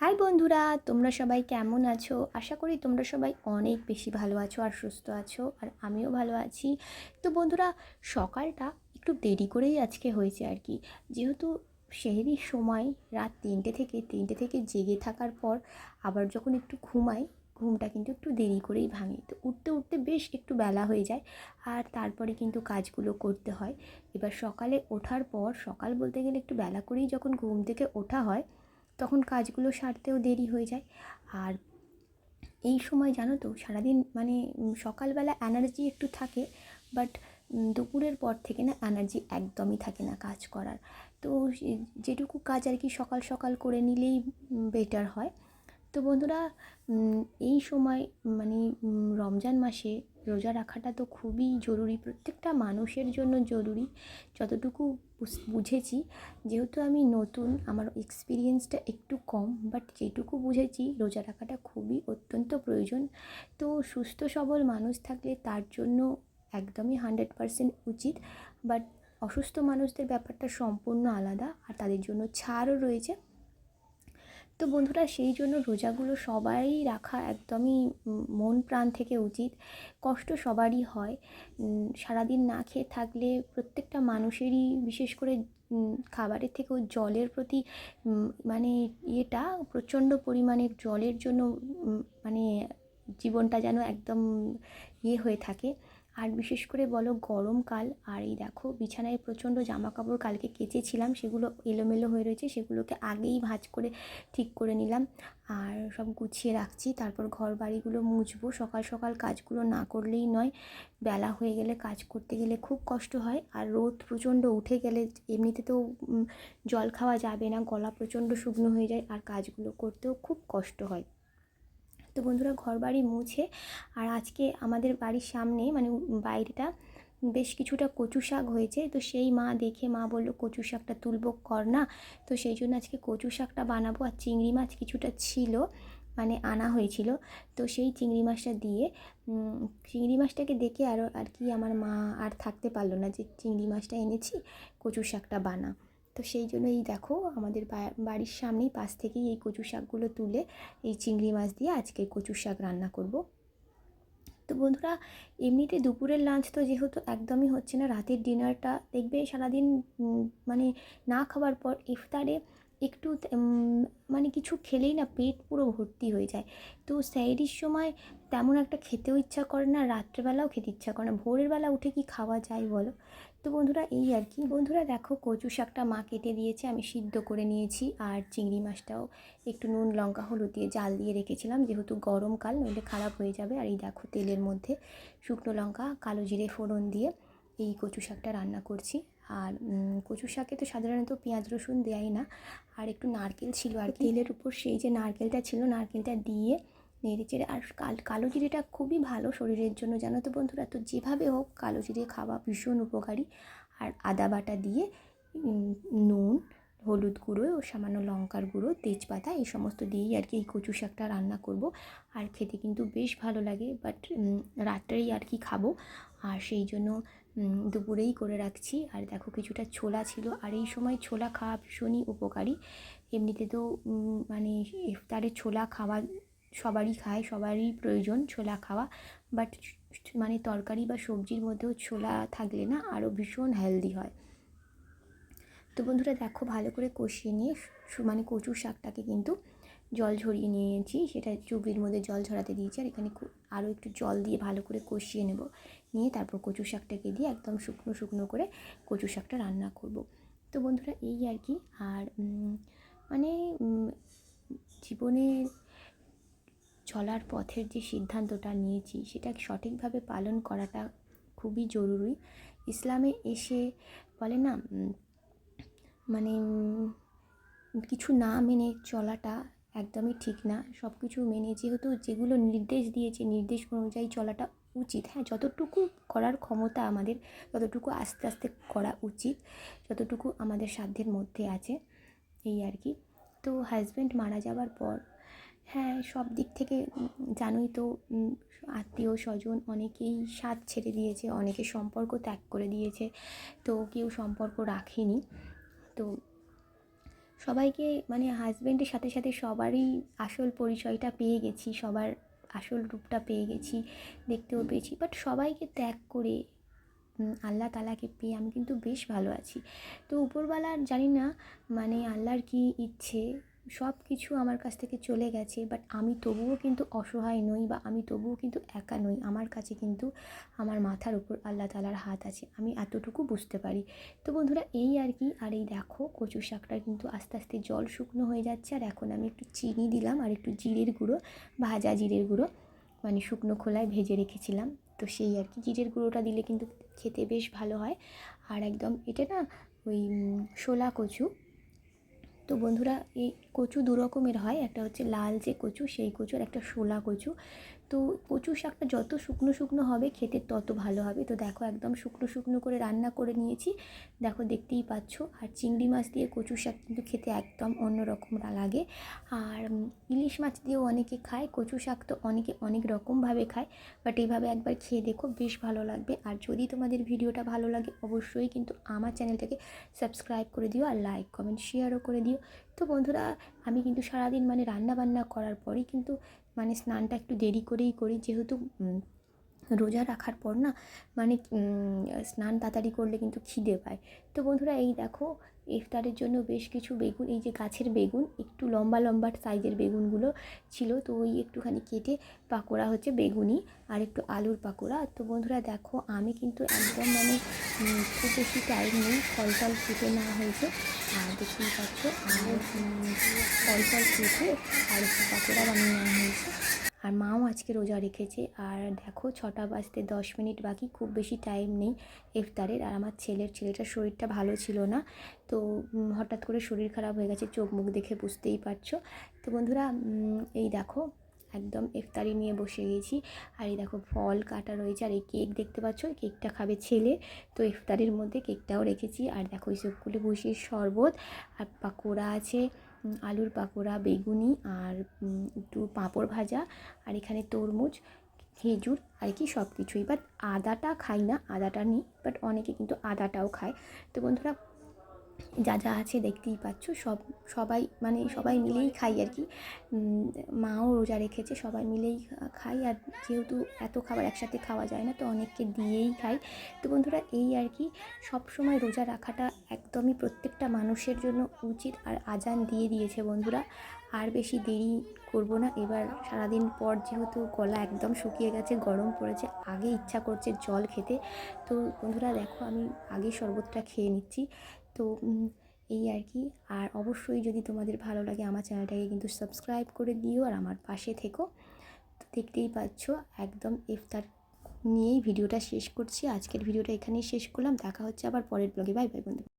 High বন্ধুরা, তোমরা সবাই কেমন আছো? আশা করি তোমরা সবাই অনেক বেশি ভালো আছো আর সুস্থ আছো আর আমিও ভালো আছি। তো বন্ধুরা, সকালটা একটু দেরি করেই আজকে হয়েছে আর কি। যেহেতু সেহেরির সময়, রাত তিনটে থেকে তিনটে থেকে জেগে থাকার পর আবার যখন একটু ঘুমাই, ঘুমটা কিন্তু একটু দেরি করেই ভাঙে। তো উঠতে উঠতে বেশ একটু বেলা হয়ে যায় আর তারপরে কিন্তু কাজগুলো করতে হয়। এবার সকালে ওঠার পর, সকাল বলতে গেলে একটু বেলা করেই যখন ঘুম থেকে ওঠা হয় তখন কাজগুলো সারতেও দেরি হয়ে যায়। আর এই সময় জানো তো, সারাদিন মানে সকালবেলা এনার্জি একটু থাকে বাট দুপুরের পর থেকে না এনার্জি একদমই থাকে না কাজ করার। তো যেটুকু কাজ আর কি সকাল সকাল করে নিলেই বেটার হয়। তো বন্ধুরা এই সময় মানে রমজান মাসে রোজা রাখাটা তো খুবই জরুরি, প্রত্যেকটা মানুষের জন্য জরুরি। যতটুকু বুঝেছি। যেহেতু আমি নতুন, আমার এক্সপিরিয়েন্সটা একটু কম বাট যেটুকু বুঝেছি, রোজা রাখাটা খুবই অত্যন্ত প্রয়োজন। তো সুস্থ, সবল মানুষ থাকলে তার জন্য একদমই হান্ড্রেড পারসেন্ট উচিত বাট অসুস্থ মানুষদের ব্যাপারটা সম্পূর্ণ আলাদা, আর তাদের জন্য ছাড়ও রয়েছে। তো বন্ধুরা, সেই জন্য রোজাগুলো সবাই রাখা একদমই মন প্রাণ থেকে উচিত। কষ্ট সবারই হয়। সারাদিন না খেয়ে থাকলে প্রত্যেকটা মানুষেরই, বিশেষ করে খাবারের থেকেও জলের প্রতি মানে ইয়েটা, প্রচণ্ড পরিমাণে জলের জন্য মানে জীবনটা যেন একদম ইয়ে হয়ে থাকে। আর বিশেষ করে বলো গরমকাল আর এই দেখো বিছানায় প্রচণ্ড জামা কাপড় কালকে কেচেছিলাম, সেগুলো এলোমেলো হয়ে রয়েছে, সেগুলোকে আগেই ভাঁজ করে ঠিক করে নিলাম আর সব গুছিয়ে রাখছি। তারপর ঘর বাড়িগুলো মুছবো, সকাল সকাল কাজগুলো না করলেই নয়, বেলা হয়ে গেলে কাজ করতে গেলে খুব কষ্ট হয় আর রোদ প্রচণ্ড উঠে গেলে এমনিতে তো জল খাওয়া যাবে না, গলা প্রচণ্ড শুকনো হয়ে যায় আর কাজগুলো করতেও খুব কষ্ট হয়। তো বন্ধুরা ঘর বাড়ি মুছে আর আজকে আমাদের বাড়ির সামনে মানে বাইরেটা বেশ কিছুটা কচু শাক হয়েছে। তো সেই মা দেখে মা বলল, কচু শাকটা তুলবো, কর না। তো সেই জন্য আজকে কচু শাকটা বানাবো। আর চিংড়ি মাছ কিছুটা ছিল মানে আনা হয়েছিল। তো সেই চিংড়ি মাছটা দিয়ে চিংড়ি মাছটাকে দেখে আরও আর কি আমার মা আর থাকতে পারল না যে চিংড়ি মাছটা এনেছি, কচু শাকটা বানা। তো সেই জন্য এই দেখো আমাদের বাড়ির সামনেই পাশ থেকেই এই কচু শাকগুলো তুলে এই চিংড়ি মাছ দিয়ে আজকে কচু শাক রান্না করব। তো বন্ধুরা, এমনিতে দুপুরের লাঞ্চ তো যেহেতু একদমই হচ্ছে না, রাতের ডিনারটা দেখবে সারাদিন মানে না খাওয়ার পর ইফতারে একটু মানে কিছু খেলেই না পেট পুরো ভর্তি হয়ে যায়। তো স্যারির সময় তেমন একটা খেতেও ইচ্ছা করে না, রাত্রেবেলাও খেতে ইচ্ছা করে না। ভোরের বেলা উঠে কি খাওয়া যায় বলো? তো বন্ধুরা, এই আর কি। বন্ধুরা, দেখো কচু শাকটা মা কেটে দিয়েছে, আমি সিদ্ধ করে নিয়েছি। আর চিংড়ি মাছটাও একটু নুন, লঙ্কা, হলুদ দিয়ে জাল দিয়ে রেখেছিলাম। যেহেতু গরমকাল নইলে খারাপ হয়ে যাবে। আর এই দেখো তেলের মধ্যে শুকনো লঙ্কা, কালো জিরে, ফোড়ন দিয়ে এই কচু শাকটা রান্না করছি। আর কচু শাকে তো সাধারণত পেঁয়াজ রসুন দেয় না আর একটু নারকেল ছিল আর কি। তেলের উপর সেই যে নারকেলটা ছিল নারকেলটা দিয়ে নেড়ে চেড়ে আর কাল কালো জিরেটা খুবই ভালো শরীরের জন্য জানো তো বন্ধুরা? তো যেভাবে হোক কালো জিরে খাওয়া ভীষণ উপকারী। আর আদা বাটা দিয়ে নুন হলুদ গুঁড়ো ও সামান্য লঙ্কার গুঁড়ো তেজপাতা এই সমস্ত দিয়েই আর কি এই কচু শাকটা রান্না করব। আর খেতে কিন্তু বেশ ভালো লাগে বাট রাত্রেই আর কি খাব। আর সেই জন্য দুপুরেই করে রাখছি। আর দেখো কিছুটা ছোলা ছিল। আর এই সময় ছোলা খাওয়া ভীষণই উপকারী। এমনিতে তো মানে ইফতারে ছোলা খাওয়া সবারই খায়, সবারই প্রয়োজন ছোলা খাওয়া। বাট মানে তরকারি বা সবজির মধ্যেও ছোলা থাকলে না আরও ভীষণ হেলদি হয়। তো বন্ধুরা দেখো ভালো করে কষিয়ে নিয়ে মানে কচু শাকটাকে কিন্তু জল ঝরিয়ে নিয়েছি, সেটা চুবড়ির মধ্যে জল ঝরাতে দিয়েছি, আর এখানে আরও একটু জল দিয়ে ভালো করে কষিয়ে নেব। নিয়ে তারপর কচু শাকটাকে দিয়ে একদম শুকনো শুকনো করে কচু শাকটা রান্না করব। তো বন্ধুরা, এই আর কি। আর মানে জীবনে চলার পথের যে সিদ্ধান্তটা নিয়েছি, সেটা সঠিকভাবে পালন করাটা খুবই জরুরি। ইসলামে এসে বলে না মানে কিছু না মেনে চলাটা একদমই ঠিক না। সব কিছু মেনে যেহেতু যেগুলো নির্দেশ দিয়েছে, নির্দেশ অনুযায়ী চলাটা উচিত। হ্যাঁ যতটুকু করার ক্ষমতা আমাদের, ততটুকু আস্তে আস্তে করা উচিত, যতটুকু আমাদের সাধ্যের মধ্যে আছে, এই আর কি। তো হাজব্যান্ড মারা যাওয়ার পর হ্যাঁ সব দিক থেকে জানোই তো আত্মীয় স্বজন অনেকেই সাথ ছেড়ে দিয়েছে, অনেকে সম্পর্ক ত্যাগ করে দিয়েছে, তো কেউ সম্পর্ক রাখেনি। তো সবাইকে মানে হাজব্যান্ডের সাথে সাথে সবারই আসল পরিচয়টা পেয়ে গেছি, সবার আসল রূপটা পেয়ে গেছি, দেখতেও পেয়েছি। বাট সবাইকে ত্যাগ করে আল্লাহ তালাকে পেয়ে আমি কিন্তু বেশ ভালো আছি। তো উপরওয়ালার জানি না মানে আল্লাহর কি ইচ্ছে সব কিছু আমার কাছ থেকে চলে গেছে বাট আমি তবুও কিন্তু অসহায় নই বা আমি তবুও কিন্তু একা নই। আমার কাছে কিন্তু আমার মাথার উপর আল্লাহ তালার হাত আছে, আমি এতটুকু বুঝতে পারি। তো বন্ধুরা, এই আর কি, আর এই দেখো কচু শাকটা কিন্তু আস্তে আস্তে জল শুকনো হয়ে যাচ্ছে, আর এখন আমি একটু চিনি দিলাম আর একটু জিরের গুঁড়ো, ভাজা জিরের গুঁড়ো মানে শুকনো খোলায় ভেজে রেখেছিলাম। তো সেই আর কি, জিরের গুঁড়োটা দিলে কিন্তু খেতে বেশ ভালো হয়। আর একদম এটা না, ওই শোলা কচু তো বন্ধুরা এই কচু দু রকমের হয়। একটা হচ্ছে লাল যে কচু, সেই কচুর একটা শোলা কচু। তো কচু শাকটা যত শুকনো শুকনো হবে খেতে তত ভালো হবে। তো দেখো একদম শুকনো শুকনো করে রান্না করে নিয়েছি। দেখো দেখতেই পাচ্ছ। আর চিংড়ি মাছ দিয়ে কচু শাক কিন্তু খেতে একদম অন্যরকম লাগে। আর ইলিশ মাছ দিয়েও অনেকে খায়। কচু শাক তো অনেকে অনেক রকমভাবে খায়। বাট এইভাবে একবার খেয়ে দেখো বেশ ভালো লাগবে। আর যদি তোমাদের ভিডিওটা ভালো লাগে অবশ্যই কিন্তু আমার চ্যানেলটাকে সাবস্ক্রাইব করে দিও আর লাইক, কমেন্ট, শেয়ারও করে দিও। তো বন্ধুরা, আমি কিন্তু সারাদিন মানে রান্না বান্না করার পরেই কিন্তু মানে স্নানটা একটু দেরি করেই করি যেহেতু রোজা রাখার পর না মানে স্নান তাড়াতাড়ি করলে কিন্তু খিদে পায়। তো বন্ধুরা, এই দেখো, ইফতারের জন্য বেশ কিছু বেগুন, এই যে গাছের বেগুন, একটু লম্বা লম্বা সাইজের বেগুনগুলো ছিল, তো ওই একটুখানি কেটে পাকোড়া হচ্ছে বেগুনি আর একটু আলুর পাকোড়া। তো বন্ধুরা, দেখো, আমি কিন্তু একদম মানে খুব বেশি টাইম নেই, ফল ফল কেটে নেওয়া হয়েছে। আর দেখতেই পাচ্ছ, আর ফল ফল কেটে আর একটু পাকোড়া বানিয়ে নেওয়া হয়েছে। আর মাও আজকে রোজা রেখেছে। আর দেখো, ছটা বাজতে দশ মিনিট বাকি, খুব বেশি টাইম নেই ইফতারের। আর আমার ছেলের, ছেলেটার শরীরটা ভালো ছিল না। তো হঠাৎ করে শরীর খারাপ হয়ে গেছে, চোখ মুখ দেখে বুঝতেই পারছ। তো বন্ধুরা এই দেখো, একদম ইফতারি নিয়ে বসে গেছি। আর এই দেখো, ফল কাটা রয়েছে। আর এই কেক দেখতে পাচ্ছ কেকটা খাবে ছেলে। তো ইফতারির মধ্যে কেকটাও রেখেছি। আর দেখো, এই সবগুলো বসে শরবত আর পাকোড়া আছে। আলুর পাকোড়া, বেগুনি আর একটু পাঁপড় ভাজা আর এখানে তরমুজ, খেজুর আর কি সব কিছুই বাট আদাটা খাই না, আদাটা নিই বাট অনেকে কিন্তু আদাটাও খায়। তো বন্ধুরা, যা যা আছে দেখতেই পাচ্ছ, সব, সবাই মানে সবাই মিলেই খাই আর কি। মাও রোজা রেখেছে, সবাই মিলেই খাই আর যেহেতু এত খাবার একসাথে খাওয়া যায় না, তো অনেককে দিয়েই খাই। তো বন্ধুরা, এই আর কি সব সময় রোজা রাখাটা একদমই প্রত্যেকটা মানুষের জন্য উচিত আর আজান দিয়ে দিয়েছে বন্ধুরা। আর বেশি দেরি করব না। এবার সারাদিন পর যেহেতু গলা একদম শুকিয়ে গেছে, গরম পড়েছে, আগে ইচ্ছা করছে জল খেতে। তো বন্ধুরা দেখো আমি আগে শরবতটা খেয়ে নিচ্ছি। তো এই আর কি। আর অবশ্যই যদি তোমাদের ভালো লাগে আমার চ্যানেলটাকে কিন্তু সাবস্ক্রাইব করে দিও আর আমার পাশে থেকো। তো দেখতেই পাচ্ছ একদম ইফতার নিয়েই ভিডিওটা শেষ করছি। আজকের ভিডিওটা এখানেই শেষ করলাম। দেখা হচ্ছে আবার পরের ব্লগে বাই বাই বন্ধু